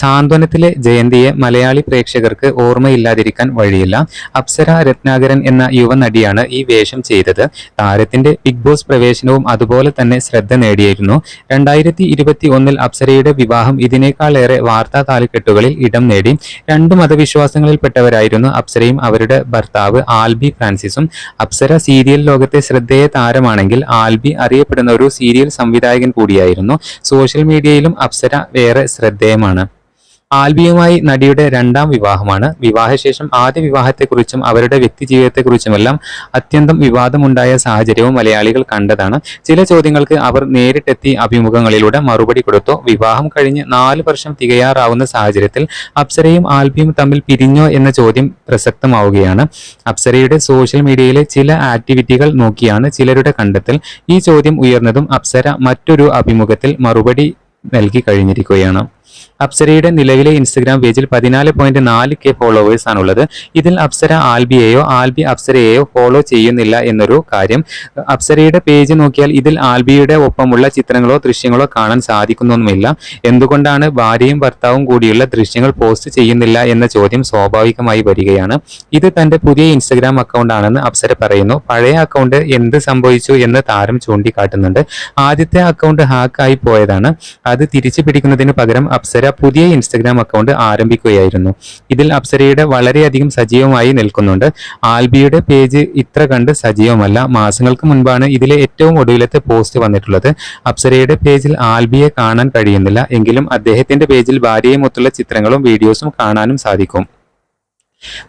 സാന്ത്വനത്തിലെ ജയന്തിയെ മലയാളി പ്രേക്ഷകർക്ക് ഓർമ്മയില്ലാതിരിക്കാൻ വഴിയില്ല. അപ്സര രത്നാകരൻ എന്ന യുവനടിയാണ് ഈ വേഷം ചെയ്തത്. താരത്തിന്റെ ബിഗ് ബോസ് പ്രവേശനവും അതുപോലെ തന്നെ ശ്രദ്ധ നേടിയിരുന്നു. രണ്ടായിരത്തി ഇരുപത്തി ഒന്നിൽ അപ്സരയുടെ വിവാഹം ഇതിനേക്കാളേറെ വാർത്താ താലിക്കെട്ടുകളിൽ ഇടം നേടി. രണ്ട് മതവിശ്വാസങ്ങളിൽപ്പെട്ടവരായിരുന്നു അപ്സരയും അവരുടെ ഭർത്താവ് ആൽബി ഫ്രാൻസിസും. അപ്സര സീരിയൽ ലോകത്തെ ശ്രദ്ധേയ താരമാണെങ്കിൽ ആൽബി അറിയപ്പെടുന്ന ഒരു സീരിയൽ സംവിധായകൻ കൂടിയായിരുന്നു. സോഷ്യൽ മീഡിയയിലും അപ്സര ഏറെ ശ്രദ്ധേയമാണ്. ആൽബിയുമായി നടിയുടെ രണ്ടാം വിവാഹമാണ്. വിവാഹശേഷം ആദ്യ വിവാഹത്തെക്കുറിച്ചും അവരുടെ വ്യക്തിജീവിതത്തെക്കുറിച്ചുമെല്ലാം അത്യന്തം വിവാദമുണ്ടായ സാഹചര്യവും മലയാളികൾ കണ്ടതാണ്. ചില ചോദ്യങ്ങൾക്ക് അവർ നേരിട്ടെത്തി അഭിമുഖങ്ങളിലൂടെ മറുപടി കൊടുത്തു. വിവാഹം കഴിഞ്ഞ് നാല് വർഷം തികയാറാവുന്ന സാഹചര്യത്തിൽ അപ്സരയും ആൽബിയും തമ്മിൽ പിരിഞ്ഞോ എന്ന ചോദ്യം പ്രസക്തമാവുകയാണ്. അപ്സരയുടെ സോഷ്യൽ മീഡിയയിലെ ചില ആക്ടിവിറ്റികൾ നോക്കിയാണ് ചിലരുടെ കണ്ടെത്തൽ. ഈ ചോദ്യം ഉയർന്നതും അപ്സര മറ്റൊരു അഭിമുഖത്തിൽ മറുപടി നൽകി കഴിഞ്ഞിരിക്കുകയാണ്. അപ്സരയുടെ നിലവിലെ ഇൻസ്റ്റഗ്രാം പേജിൽ പതിനാല് പോയിന്റ് നാല് കെ ഫോളോവേഴ്സ് ആണുള്ളത്. ഇതിൽ അപ്സര ആൽബിയെയോ ആൽബി അപ്സരയെയോ ഫോളോ ചെയ്യുന്നില്ല എന്നൊരു കാര്യം. അപ്സരയുടെ പേജ് നോക്കിയാൽ ഇതിൽ ആൽബിയുടെ ഒപ്പമുള്ള ചിത്രങ്ങളോ ദൃശ്യങ്ങളോ കാണാൻ സാധിക്കുന്നൊന്നുമില്ല. എന്തുകൊണ്ടാണ് ഭാര്യയും ഭർത്താവും കൂടിയുള്ള ദൃശ്യങ്ങൾ പോസ്റ്റ് ചെയ്യുന്നില്ല എന്ന ചോദ്യം സ്വാഭാവികമായി വരികയാണ്. ഇത് തന്റെ പുതിയ ഇൻസ്റ്റഗ്രാം അക്കൗണ്ട് ആണെന്ന് അപ്സര പറയുന്നു. പഴയ അക്കൗണ്ട് എന്ത് സംഭവിച്ചു എന്ന് താരം ചൂണ്ടിക്കാട്ടുന്നുണ്ട്. ആദ്യത്തെ അക്കൗണ്ട് ഹാക്കായി പോയതാണ്. അത് തിരിച്ചു പിടിക്കുന്നതിന് പകരം അപ്സര പുതിയ ഇൻസ്റ്റഗ്രാം അക്കൗണ്ട് ആരംഭിക്കുകയായിരുന്നു. ഇതിൽ അപ്സരയുടെ വളരെയധികം സജീവമായി നിൽക്കുന്നുണ്ട്. ആൽബിയുടെ പേജ് ഇത്ര കണ്ട് സജീവമല്ല. മാസങ്ങൾക്ക് മുൻപാണ് ഇതിലെ ഏറ്റവും ഒടുവിലത്തെ പോസ്റ്റ് വന്നിട്ടുള്ളത്. അപ്സരയുടെ പേജിൽ ആൽബിയെ കാണാൻ കഴിയുന്നില്ല. എങ്കിലും അദ്ദേഹത്തിന്റെ പേജിൽ ഭാര്യയുമൊത്തുള്ള ചിത്രങ്ങളും വീഡിയോസും കാണാനും സാധിക്കും.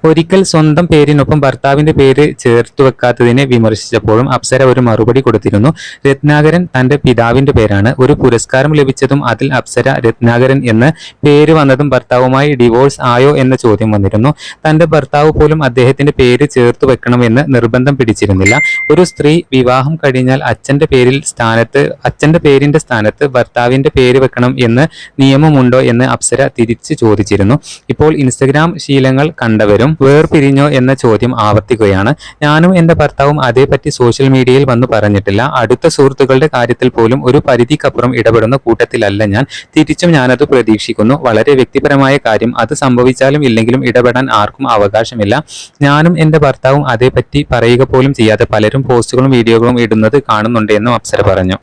ഒരിക്കൽ സ്വന്തം പേരിനൊപ്പം ഭർത്താവിന്റെ പേര് ചേർത്തു വെക്കാത്തതിനെ വിമർശിച്ചപ്പോഴും അപ്സര ഒരു മറുപടി കൊടുത്തിരുന്നു. രത്നാകരൻ തന്റെ പിതാവിന്റെ പേരാണ്. ഒരു പുരസ്കാരം ലഭിച്ചതും അതിൽ അപ്സര രത്നാകരൻ എന്ന് പേര് വന്നതും ഭർത്താവുമായി ഡിവോഴ്സ് ആയോ എന്ന ചോദ്യം വന്നിരുന്നു. തന്റെ ഭർത്താവ് പോലും അദ്ദേഹത്തിന്റെ പേര് ചേർത്തു വെക്കണമെന്ന് നിർബന്ധം പിടിച്ചിരുന്നില്ല. ഒരു സ്ത്രീ വിവാഹം കഴിഞ്ഞാൽ അച്ഛന്റെ പേരിൽ സ്ഥാനത്ത് അച്ഛന്റെ പേരിന്റെ സ്ഥാനത്ത് ഭർത്താവിന്റെ പേര് വെക്കണം എന്ന് നിയമമുണ്ടോ എന്ന് അപ്സര തിരിച്ചു ചോദിച്ചിരുന്നു. ഇപ്പോൾ ഇൻസ്റ്റഗ്രാം ശീലങ്ങൾ കണ്ടവരും വേർപിരിഞ്ഞോ എന്ന ചോദ്യം ആവർത്തിക്കുകയാണ്. ഞാനും എന്റെ ഭർത്താവും അതേപറ്റി സോഷ്യൽ മീഡിയയിൽ വന്നു പറഞ്ഞിട്ടില്ല. അടുത്ത സുഹൃത്തുക്കളുടെ കാര്യത്തിൽ പോലും ഒരു പരിധിക്കപ്പുറം ഇടപെടുന്ന കൂട്ടത്തിലല്ല ഞാൻ. തിരിച്ചും ഞാനത് പ്രതീക്ഷിക്കുന്നു. വളരെ വ്യക്തിപരമായ കാര്യം. അത് സംഭവിച്ചാലും ഇല്ലെങ്കിലും ഇടപെടാൻ ആർക്കും അവകാശമില്ല. ഞാനും എന്റെ ഭർത്താവും അതേപറ്റി പറയുക പോലും ചെയ്യാതെ പലരും പോസ്റ്റുകളും വീഡിയോകളും ഇടുന്നത് കാണുന്നുണ്ട് എന്നും അപ്സര പറഞ്ഞു.